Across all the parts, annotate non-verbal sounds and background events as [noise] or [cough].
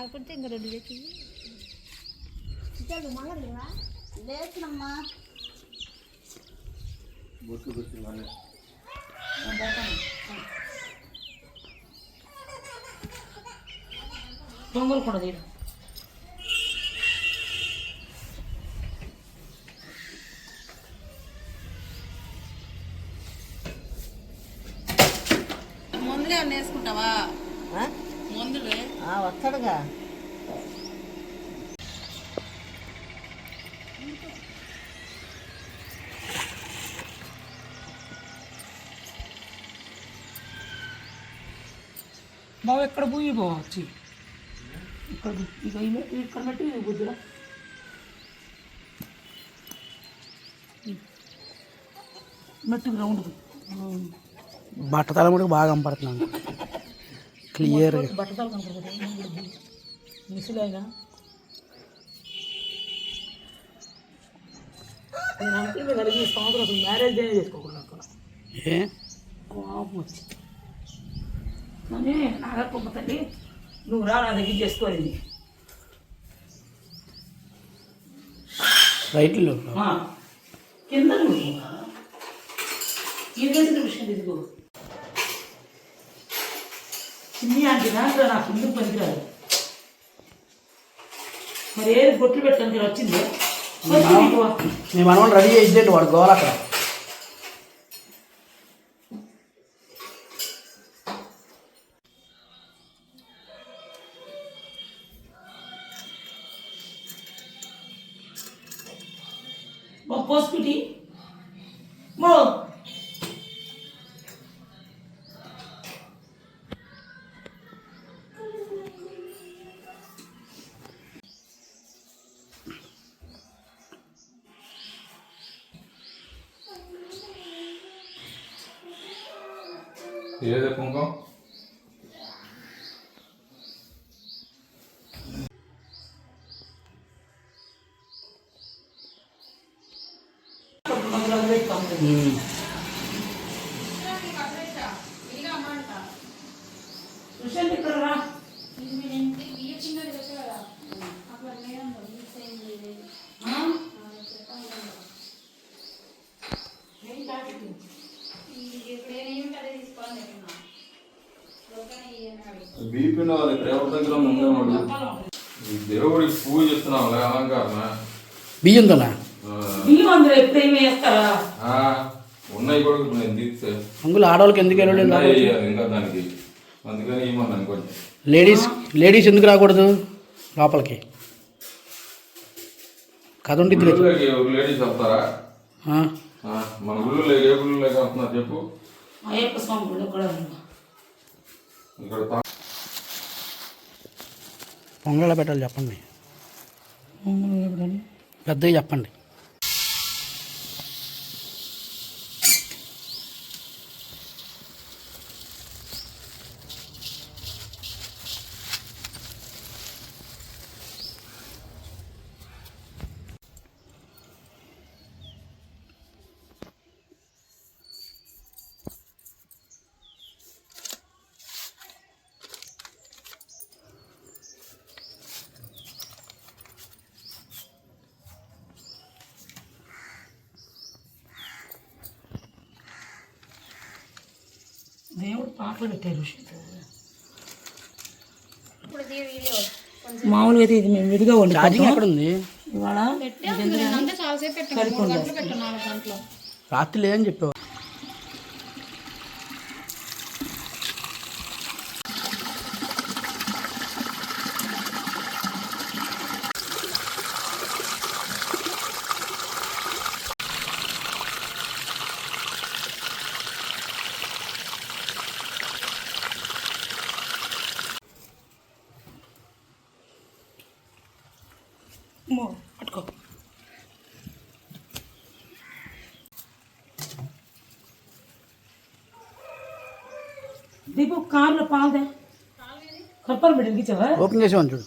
కాకపోతే ఇంకా రెండు తెచ్చి లేచినమ్మా బొట్టు పెట్టిందని దొంగలు కూడా తీయడం మందులే ఏమన్నా వేసుకుంటావా మందులు వస్తాడుగా బాబు ఎక్కడ పోయి బావ వచ్చి? ఇక్కడ ఇక ఇక్కడ పెట్టి బుద్ధిలో మెట్టు గ్రౌండ్ బట్టతల కూడా బాగా కనపడుతున్నాను. క్లియర్గా బట్టలు కనపడుతుంది మిసిల్ అయినా కలిగి సంవత్సరం అసలు మ్యారేజ్ అయినా చేసుకోకుండా ఏ? కోపం కానీ తల్లి నువ్వు రా నా దగ్గర చేసుకోవాలి రైట్లో కింద నువ్వు విషయం ఇదిగో చిన్ని అంటే దాంట్లో నాకు ముందు పనికిరాదు? మరి ఏది బొట్లు పెట్టడానికి వచ్చింది? మీ మనవాళ్ళు రెడీ చేసేటట్టు వాడు గోల అక్కడ. పోస్పిటి బీపీ వాళ్ళు ఎవరి దగ్గర ఈ దేవుడికి పూజ చేస్తున్నాం అలంకారణ బియ్యంతోనా ఆ, బియ్యం ఆ, ఉన్నాయి కూడా ఇప్పుడు నేను తీస్తే అంగులు ఆడవాళ్ళకి ఎందుకు ఇంకా దానికి అందుకని ఏమన్నాను కొంచెం లేడీస్ లేడీస్ ఎందుకు రాకూడదు? లోపలికి. కథ ఉంటుంది గుళ్ళోకి లేడీస్ వస్తారా? మన గుళ్ళో ఏ గుళ్ళోకి వస్తున్నారు చెప్పు. అయ్యప్ప స్వామి గుడి కూడా ఇక్కడ పొంగళ్ళ పెట్టాలి చెప్పండి. పెద్దగా చెప్పండి. దేవుడు పాటలు పెట్టారు మామూలుగా అయితే ఇది మేము విడిగా ఛార్జింగ్ వండుకుంటాం. ఎక్కడ ఉంది ఇవాళ గంటలు. రాత్రి లేదని చెప్పావు. అమ్మో, పట్టుకో దీపు కార్లో పాలదే కప్పలు పెట్టి ఇచ్చావా ఓపెన్ చేసి చూడు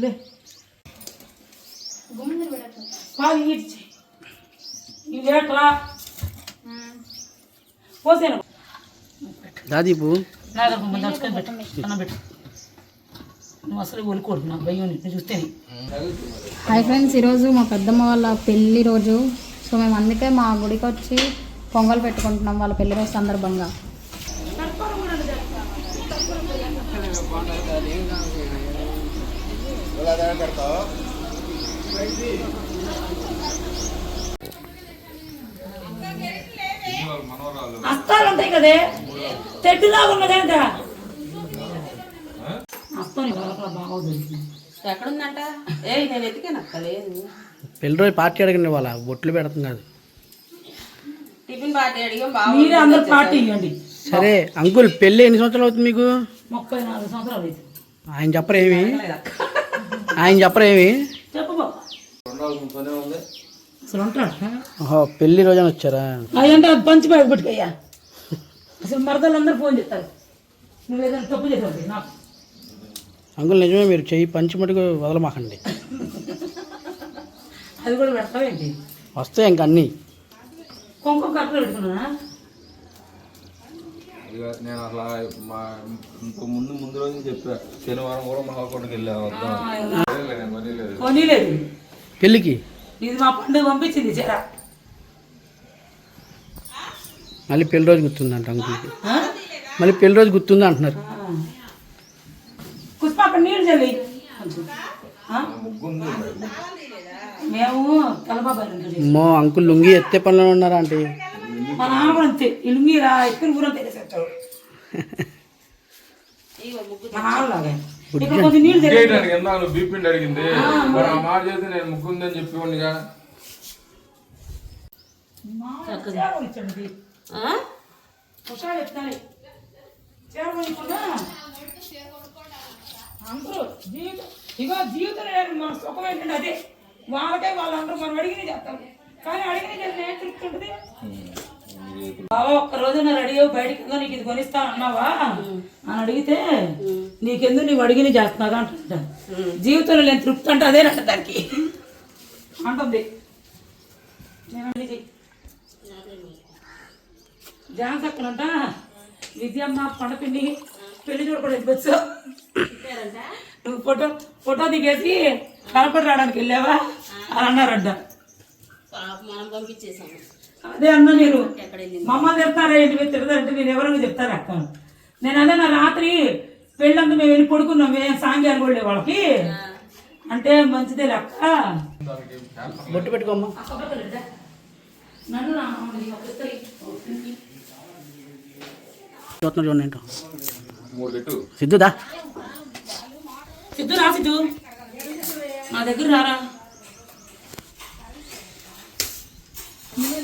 లే పాలు ఇచ్చి ఇవి ఎట్లా పోసేను దాదీపు నా దగ్గర ముందు దర్శకం పెట్టు అన్నం పెట్టు నువ్వు అసలు ఒలుకోడు నాకు భయం నేను చూస్తే హాయ్ ఫ్రెండ్స్ ఈరోజు మా పెద్దమ్మ వాళ్ళ పెళ్ళి రోజు. సో మేము అందుకే మా గుడికి వచ్చి పొంగల్ పెట్టుకుంటున్నాం వాళ్ళ పెళ్ళి రోజు సందర్భంగా. అస్తాలు ఉంటాయి కదే? తెడ్డులాగా ఉన్నదంట. అస్తాను బాగా దొరికింది ఎక్కడుందంట? ఏ నేను ఎతికాను అక్క లేదు. పెళ్ళి రోజు పార్టీ అడగండి వాళ్ళ బొట్లు పెడతాం కాదు టిఫిన్ పార్టీ అడిగాం బాగా మీరే అందరు పార్టీ ఇవ్వండి. సరే అంకుల్ పెళ్ళి ఎన్ని సంవత్సరాలు అవుతుంది మీకు? ముప్పై నాలుగు సంవత్సరాలు అయితే ఆయన చెప్పరేమి ఆయన చెప్పరేమి చెప్పు బాబు. ఉండాల్సిన పనే ఉంది అసలు ఉంటాడు? ఓహో పెళ్ళి రోజున వచ్చారా? అదంటే అది పంచి బయట పెట్టుకయ్యా. అసలు మరదలు అందరూ ఫోన్ చేస్తారు. నువ్వు ఏదైనా తప్పు చేసావు నాకు. అంకుల్ నిజమే మీరు చెయ్యి పంచి మటుకు వదలమాకండి. అది కూడా పెడతావేంటి వస్తాయి ఇంక అన్నీ. కట్టలు ఇక నేను అసలు మా ఇంకో ముందు ముందు రోజు చెప్పా శనివారం కూడా మహాకోటకి వెళ్ళా వద్దాం? కొనిలేదు. పెళ్ళికి? ఇది మా పండుగ పంపించింది చీర మళ్ళీ పెళ్ళి రోజు గుర్తుందంట అంకుల్కి. మళ్ళీ పెళ్ళి రోజు గుర్తుంది అంటున్నారు నీళ్ళు చల్లి. మేము అమ్మో అంకుల్ లుంగి ఎత్తే పనిలో ఉన్నారా అంటే మా నాన్న కూడా అంతే. తెలిసేస్తాడు మా నాన్నలాగే బీపీని అడిగింది? మాట నేను చెప్తాను అందరూ జీవితం ఇగో జీవితం మన సుఖం ఏంటంటే అదే. వాళ్ళకే వాళ్ళందరూ మనం అడిగిన చేస్తాం. కానీ అడిగిన చేస్తే ఏం తృప్తి ఉంటుంది? బావా ఒక్క రోజు నా రెడీ అయ్యి బయటకి నీకు ఇది కొనిస్తా అన్నావా? అని అడిగితే నీకెందుకు నువ్వు అడిగిన చేస్తున్నావా అంటుంట జీవితంలో లేని తృప్తి అంటే అదేనంట దానికి. అంటుంది. నేను అడిగి ఝాన్సీ విద్యమ్మ పండపిండి పెళ్ళి చూడకూడదు వెళ్ళిపోవచ్చు నువ్వు ఫోటో ఫోటో దిగేసి కనపడి రావడానికి వెళ్ళావా? అని అన్నారంట. మనం పంపించేసాము అదే అన్నా నేను మమ్మల్ని తిడతారా ఏంటి మీరు తిడతారంటే నేను ఎవరైనా చెప్తారా అక్క? నేను అదే నా రాత్రి పెళ్ళంతా మేము వెళ్ళి పడుకున్నాం మేము సాంగ్యాలు కూడా వాళ్ళకి. అంటే మంచిదే లెక్క బొట్టు పెట్టుకోమ్మా. చూడండి మూడు పెట్టు సిద్ధుదా? సిద్ధు రా సిద్ధు. నా దగ్గర రారా.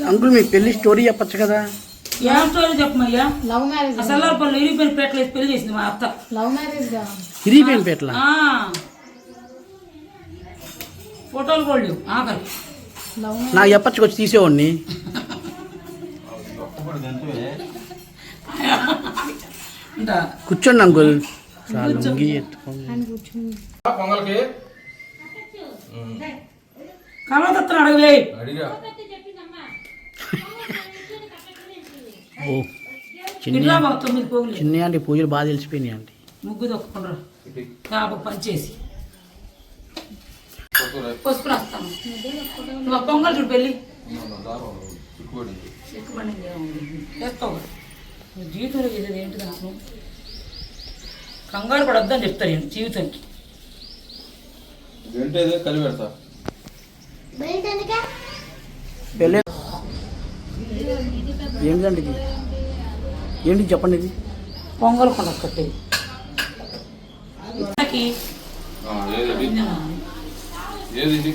అంకుల్ మీ పెళ్ళి స్టోరీ చెప్పొచ్చు కదా? ఏం స్టోరీ చెప్పమయ్యా. లవ్ మ్యారేజ్ అసలు పళ్ళు ఇరిగిపోయిన పేటలు వేసి పెళ్ళి చేసింది మా అత్త. లవ్ మ్యారేజ్గా ఇరిగిపోయిన పేట్ల? ఆ. ఫోటోలు కూడా ఆఖరి లవ్ నాకు చెప్పచ్చు వచ్చి తీసేవాడిని. [laughs] కూర్చోండి అంకుల్. పొంగల్కి? కమలదత్తను అడగలే అడిగా ఓ చిన్న ఇంట్లో మాకు తొమ్మిది పోగులు. చిన్న అంటే పూజలు బాగా తెలిసిపోయినాయి అంటే ముగ్గు దొక్కకుండా కాపు పనిచేసి. పసుపు రాస్తాను. పొంగల్ చూడు పెళ్ళి. నువ్వు జీవితంలో చేసేది ఏంటి దాంట్లో కంగారు పడొద్దని చెప్తాను నేను జీవితానికి. కలిపి పెడతా. ఏంటండి ఇది? ఏంటి చెప్పండి ఇది? పొంగల్ కొండ కట్టేది ఏది.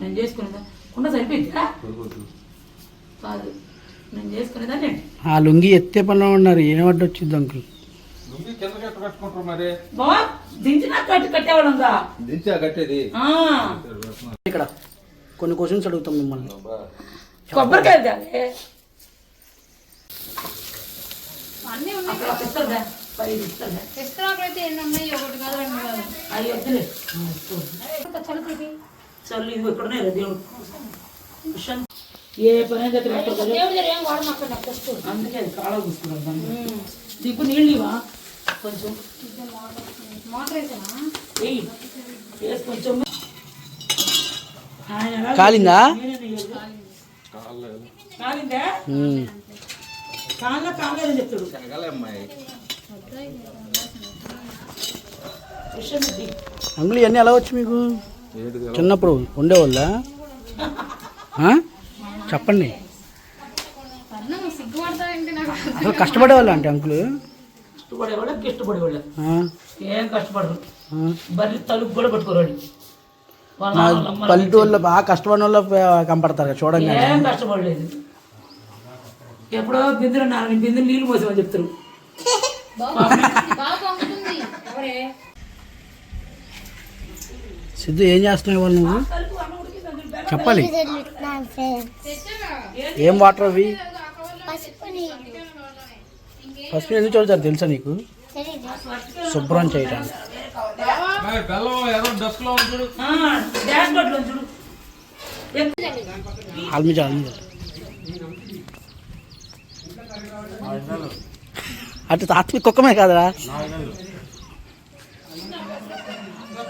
నేను చేసుకునేదా కుండ సరిపోయిందా. సరిపోతుంది. కాదు. నేను చేసుకునేదాన్ని ఆ లుంగి ఎత్తే పనిలో ఉన్నారు. ఏమడ్డు వచ్చింది అంకుల్. బావా దించినా కట్టి కట్టేవాళ్ళంగా దించా కట్టేది. ఆ, ఇక్కడ కొన్ని క్వశ్చన్స్ అడుగుతాం మిమ్మల్ని. కొబ్బరికాయ. అన్నీ పది ఎన్ని ఉన్నాయి ఒకటి కాదు రెండు కాదు. అవి వద్దులే. చలిపి చల్లు ఇది ఇక్కడ ఉన్నాయి దేవుడు? విషయం ఏ పని దగ్గర అందుకే అది కాళ్ళ కూసుకున్నాం దిక్కు నీళ్ళు ఇవా కొంచెం. కాలిందా. కాలిందా. కాళ్ళ కాలేదని చెప్తాడు. ఇవన్నీ ఎలా వచ్చి మీకు? చిన్నప్పుడు ఉండేవాళ్ళ చెప్పండి అసలు కష్టపడేవాళ్ళ అంటే అంకుల్ ఇష్టపడే వాళ్ళకి ఇష్టపడేవాళ్ళు ఏం కష్టపడరు బర్రె తలుపు కూడా పట్టుకోరాడు వాళ్ళ నాన్నల అమ్మల పల్లెటూళ్ళలో బాగా కష్టపడిన వాళ్ళు కనపడతారు కదా చూడండి ఏం కష్టపడలేదు ఎప్పుడో బిందులు నాలుగు బిందులు నీళ్ళు పోసామని చెప్తారు సిద్ధు ఏం చేస్తున్నావు ఇవాళ నువ్వు? చెప్పాలి. ఏం వాటర్ అవి? ఫస్ట్ ఎందుకు చూడతారు తెలుసా నీకు? శుభ్రం ఆల్మిజా ఆల్మిజా అటు తాత్మి కుక్కమే కాదురా అసలు అక్కడ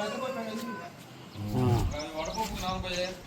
తెచ్చుకుని పోయేది నిజం ఇందులో నీళ్ళు పోసి వడపోతుంది. వంగని నలకొట్టండి తాత్మే జల్లు మీకు నలకొట్టు మీకు పెద్ద నలకొట్టు నేను లైమ కూడా లేకపోతే ఇప్పుడు తెలియదా బాగా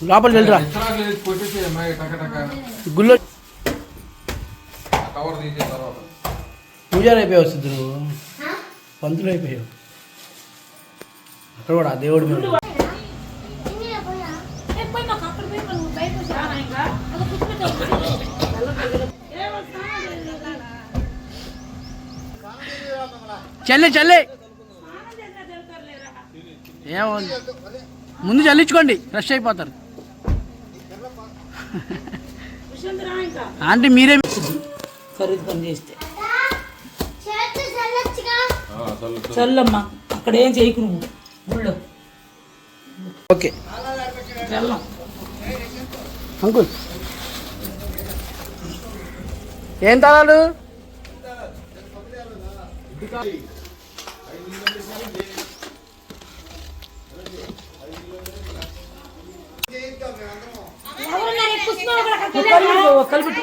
లోపల వెళ్ళరా. గుళ్ళో ఆ పూజారి అయిపోయావు సిద్ధు నువ్వు పంతులు అయిపోయావు అక్కడ కూడా దేవుడి మీద చల్లే చల్లే. ఏమో ముందు చల్లించుకోండి ఫ్రెష్ అయిపోతారు. ఆంటీ మీరే ఖరీదు పని చేస్తే. ఆ, చల్లు చల్లు. చల్లమ్మా అక్కడ ఏం చేయకు నువ్వు. ఊళ్ళో ఓకే. వెళ్ళం అంకుల్. ఏం తాళాలు కలిపి ఆ. ఒక్కరు కూడా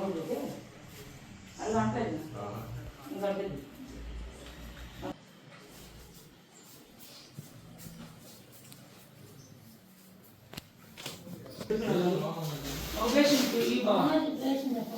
ఉంటే చూడండి బాగా కలుస్తుంది కాదు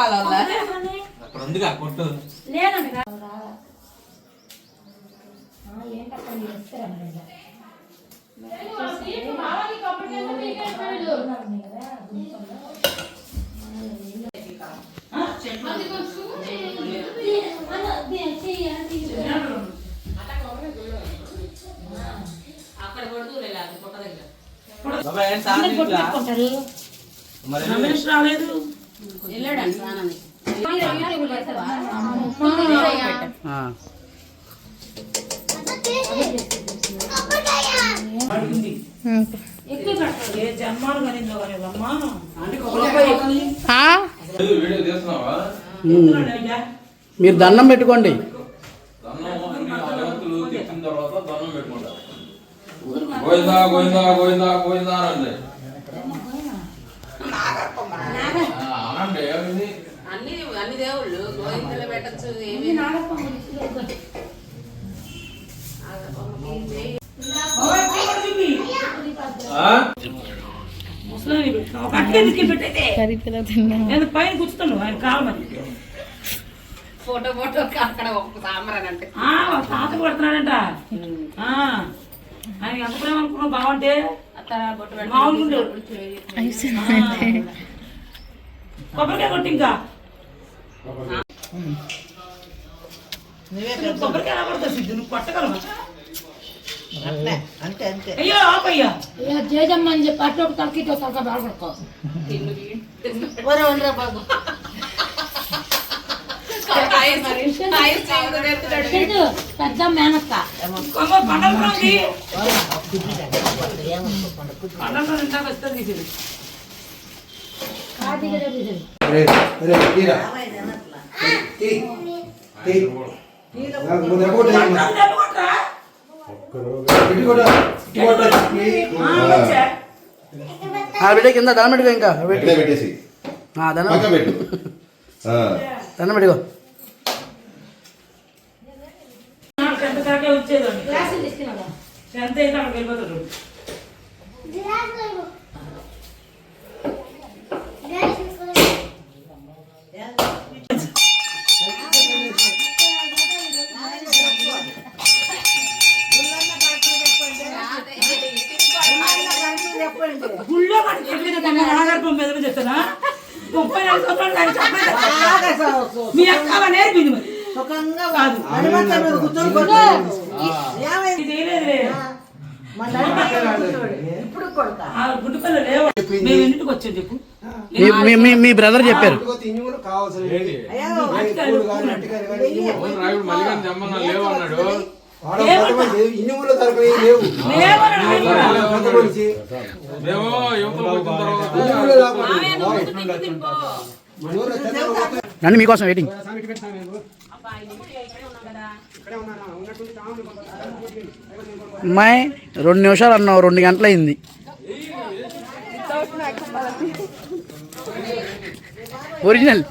వల్ల అక్కడ ఉందిగా కొట్టు. అక్కడ కొడుతూలే పుట్ట దగ్గర. అందరు పొట్టు పెట్టుకుంటారు. రమేష్ రాలేదు. మీరు దండం పెట్టుకోండి. గోవిందా గోవిందా గోవిందా గోవిందా అండి అనండి ఏమిది అన్ని అన్ని దేవుళ్ళు గోవిందలు పెట్టచ్చు ఏమి ముసలాన్ని పెట్టినా. ఒక అట్టే తీసుకెళ్ళి పెట్టయితే పైన కూర్చుతాను ఆయన కాలమని ఫోటో ఫోటో అక్కడ ఒక సాంబ్రాన్ అంటే ఆ, వాళ్ళ తాత కొడుతున్నాడంట. ఆ, ఆయన ఎంత ప్రేమ అనుకున్నావు బాగుంటే కొబ్బరికాయ కొట్టి ఇంకా. కొబ్బరికాయ ఎలా కొడతావు సిద్ధు నువ్వు కొట్టగలవా అంతే అంతే. అయ్యో ఆపయ్యా. జేజమ్మ అని చెప్పి అటు తలకి ఇటు తలక బాగుపడుకో ఒరే ఉండరా బాబు. లేదు, పెద్ద మేనక్క పండగ బిడ్డ కింద దండం పెట్టుకో ఇంకా. పెట్టేసి. పెట్టు. పెట్టుకో. వచ్చేదండి? టెన్త్ అయితే అక్కడికి వెళ్ళిపోతాడు గుళ్ళో ఆధారపం మీద చెప్తానా ముప్పై నాలుగు సంవత్సరాలు. మీ అక్క నేర్పింది మరి మా బ్రదర్ చెప్పారు కావాల్సిన మేము రండి మీకోసం వెయిటింగ్. అమ్మాయి రెండు నిమిషాలు అన్నావు రెండు గంటలైంది. ఒరిజినల్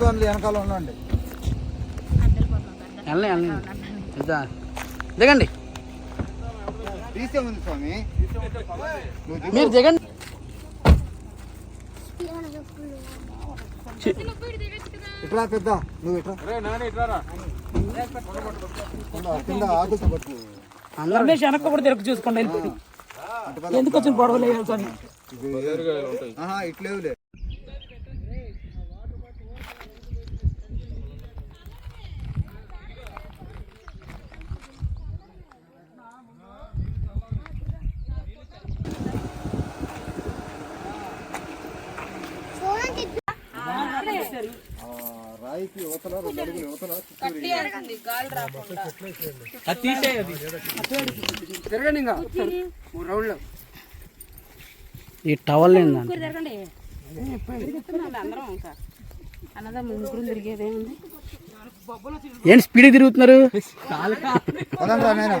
ఫ్యామిలీ వెనకాల ఉండండి. వెళ్ళండి వెళ్ళండి. వెళ్తా దిగండి. స్వామి. మీరు దిగండి. ఇట్లా పెద్ద నువ్వు ఇట్లా అరే నాని ఇట్లా రా. కింద ఆకులతో పట్టు కూడా తిరగ చూసుకోండి వెళ్ళిపోయి ఎందుకు వచ్చిన గొడవలు ఇట్లేవులే రాయికి యువతల రెండు అడుగులు యువతల అది తీసేయది తిరగండి ఇంకా. మూడు రౌండ్లు ఈ టవల్ ఏందండి ఏంటి స్పీడ్ తిరుగుతున్నారు? నేను.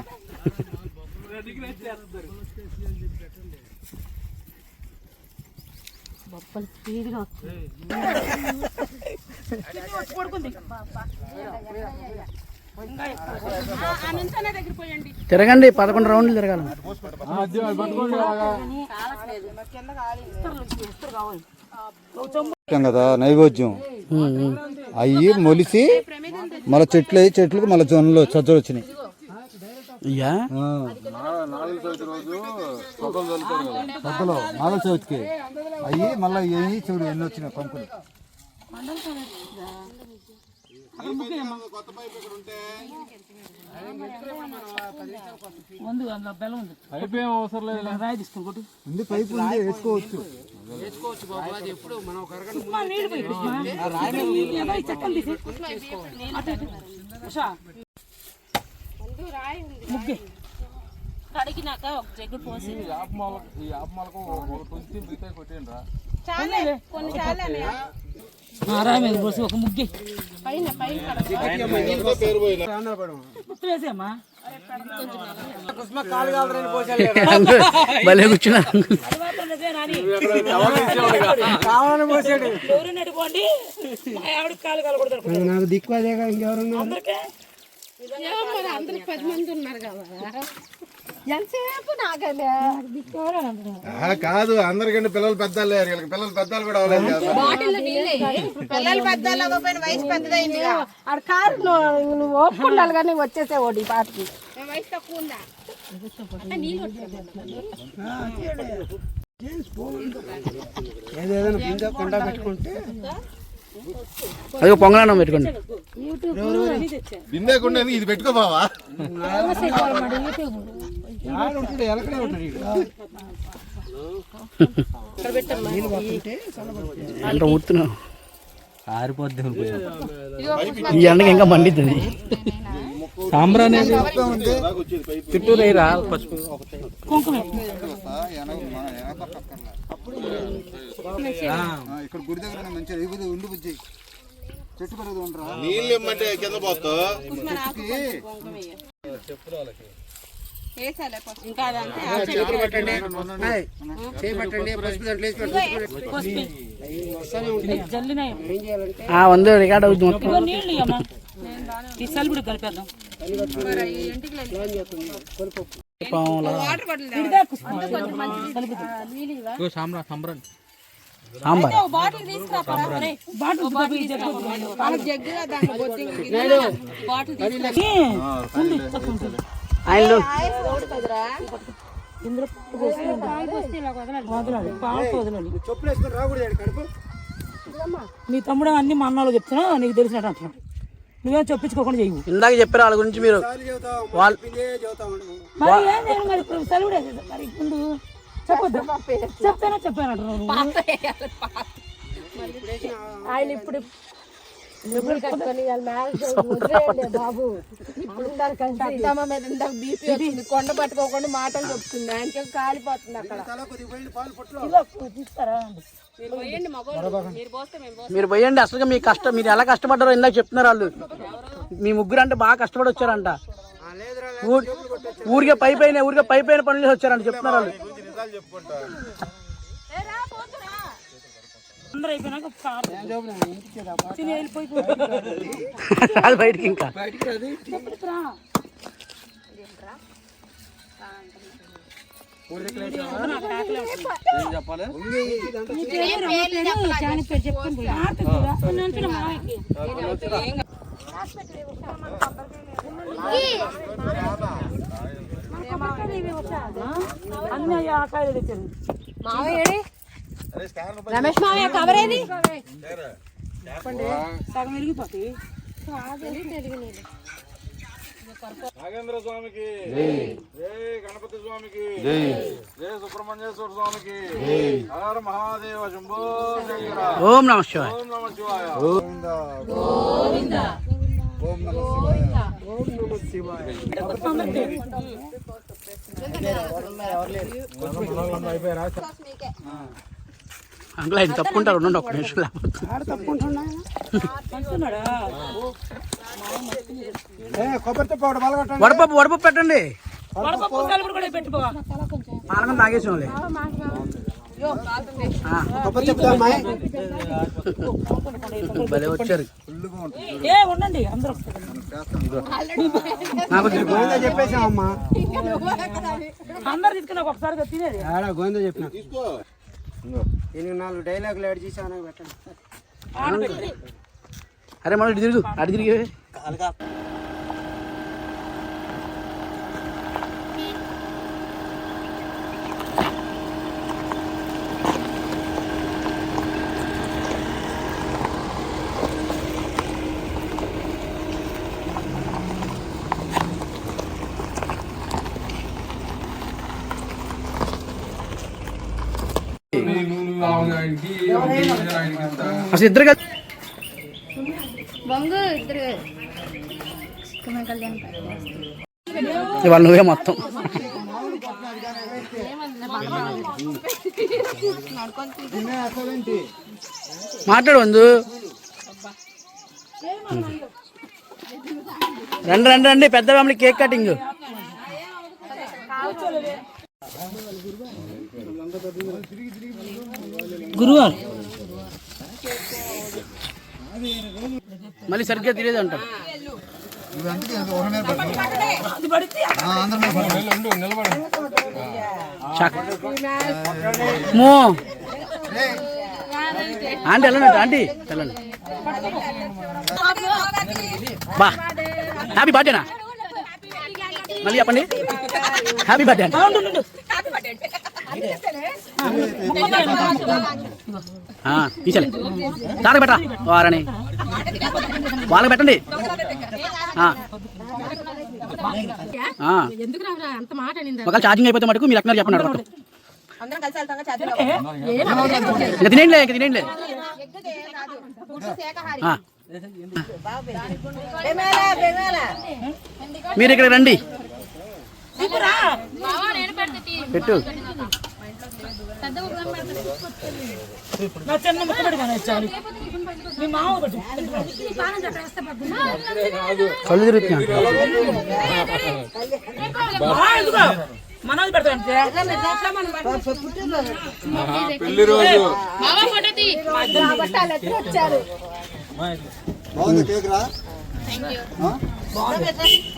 తిరగండి పదకొండు రౌండ్లు తిరగాలి. కదా నైవేద్యం. అయ్యి మొలిసి మళ్ళీ చెట్లు అయ్యి చెట్లకు మళ్ళీ జొన్నలు సజ్జలు వచ్చినాయి. అయ్యా నాలుగు చవితికి అయ్యి మళ్ళీ ఏమి చూడు ఎన్ని వచ్చినాయి పంపులు ముందు అందులో బెల్లం ఉంది అవసరం లేదు రాయి తీసుకుని కొట్టు ఉంది పైపు ఉంది వేసుకోవచ్చు ఉప్మా నీళ్ళు పోయి కృష్ణ. ఈ చెక్కలు తీసి. అటు ఇటు. ఉషా. ముగ్గే. కడిగినాక ఒక జగ్గు పోసి ఈ ఆపమాల ఈ ఆపమాలకు ఒక మిగతా కొట్టేయండి రా ఆ, రాయి మీద పోసి ఒక ముగ్గే భలే కూర్చున్నా. నాకు దిక్కు అదేగా ఇంకెవరన్నా అందరికీ? ఆ, కాదు. అందరికంటే పిల్లలు పెద్దలు లేరు. వీళ్ళకి పిల్లలు పెద్దలు కూడా అవ్వలేదు కదా. పిల్లలు పెద్ద పోయిన వయసు పెద్దదైంది ఆడ కారు నువ్వు ఒప్పుకుండాలి కానీ వచ్చేసే ఓడి పాటకి వయసు తక్కువ ఉందా? ఏదేదైనా బిందె కొండ పెట్టుకుంటే పెట్టుకోండి. ఇది పెట్టుకోబావా అంటే ఊడుతున్నావు ఈ ఎండకి ఇంకా మండిద్ది. సాంబ్రాన్ని చుట్టూ రేరా పసుపు. కుంకుమ. ఇక్కడ గుడి దగ్గర మంచిగా ఇవ్వదు ఉండి బుజ్జి. చెట్టు ఉండరా? నీళ్ళు ఇమ్మంటే కింద పోతా ఆ వంద రికార్డ్ అవుతుంది మొత్తం. సలుబుడి కలిపేద్దాం. సలుబుడి. సాంబార్. బాటిల్ ఆయనలో ఇందులో మీ తమ్ముడు అన్ని మా అన్నలో చెప్తున్నా నీకు తెలిసినట్టు అంటున్నాడు నువ్వేం చెప్పించుకోకుండా చేయవు ఇందాక చెప్పారు వాళ్ళ గురించి మీరు వాళ్ళు ముందు. చెప్పొద్దు. చెప్తానా చెప్పాను ఆయన ఇప్పుడు బాబు. బీపీ వచ్చింది. కొండ పట్టుకోకుండా మాటలు చెప్తుంది. ఆయనకి కాలిపోతుంది అక్కడ. మీరు పోయండి అసలు మీ కష్టం మీరు ఎలా కష్టపడ్డారో ఇందాక చెప్తున్నారు వాళ్ళు. మీ ముగ్గురు అంటే బాగా కష్టపడి వచ్చారంట. ఊరికే పై పైన ఊరికే పై పైన పనులు చేసి వచ్చారంట చెప్తున్నారు వాళ్ళు. [laughs] అది బయటికి ఇంకా. అన్ని ఆ కాయలు తెచ్చారు. మావయ్య రమేష్ మావయ్య కవర్ ఏది? సగం విరిగిపోతాయి నాగేంద్ర స్వామికి. జై. గణపతి స్వామికి. జై. సుబ్రహ్మణ్యేశ్వర స్వామికి. హర మహాదేవ శంభో శంకర ఓం నమ శివాయ. ఓం నమ శివాయ. ఓం నమ శివాయ. అంకుల్ ఆయన తప్పుకుంటారు ఉండండి ఒక్క నిమిషం లేకపోతే. వడపప్పు వడపప్పు పెట్టండి. వడపప్పు కలిపి కూడా పెట్టుకో. పాలకం తాగేసాంలే ఆ, కొబ్బరి చెప్తామా భలే వచ్చారు. ఏ ఉండండి అందరూ. నాకు గోవిందా చెప్పేసామమ్మా అందరు తీసుకుని ఒకసారి తినేది. ఆడ గోవిందా చెప్పిన. నేను నాలుగు డైలాగులు యాడ్ చేసాను పెట్టండి అరే మనం ఇటు తిరుగు అటు తిరిగి నువ్వు ఆయనకి ఆయనకి ఇస్తా. అసలు ఇద్దరు కలిసి బొంగు ఇద్దరు కళ్యాణ్ ఇవాళ నువ్వే మొత్తం. మాట్లాడు వందు. రండి రండి రండి పెద్ద ఫ్యామిలీ కేక్ కటింగ్. గురువారం. మళ్ళీ సరిగ్గా తెలియదు అంటారు. మో. ఆంటీ వెళ్ళండి ఆంటీ. వెళ్ళండి. బా. హ్యాపీ బర్త్డేనా? మళ్ళీ చెప్పండి. హ్యాపీ బర్త్డే అంటే. తీసలే. తాతకు పెట్టరా? వారని వాళ్ళకి పెట్టండి. ఒకవేళ ఛార్జింగ్ అయిపోతే మటుకు మీరు ఎక్కడ చెప్పండి ఇంకా తినేయండిలే ఇంకా తినేయండిలే ఆ. మీరు ఇక్కడ రండి. పెట్టు. నా చిన్న ముక్క పెట్టుకొని వచ్చాను మీ మామ ఒకటి కళ్ళు తిరుగుతున్నాయి మనది పెడతాంటే పెళ్ళి రోజు. బాగుంది కేక్ రా?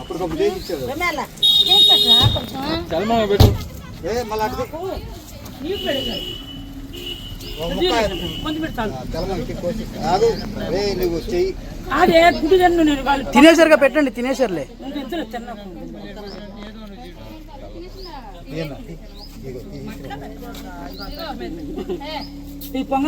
అప్పటికప్పుడు చేసి ఇచ్చాడు చల్మా పెట్టు. ఏ మళ్ళీ నీకు పెడతాను తినేసరిగా పెట్టండి తినేసరిలే. ఈ పొంగ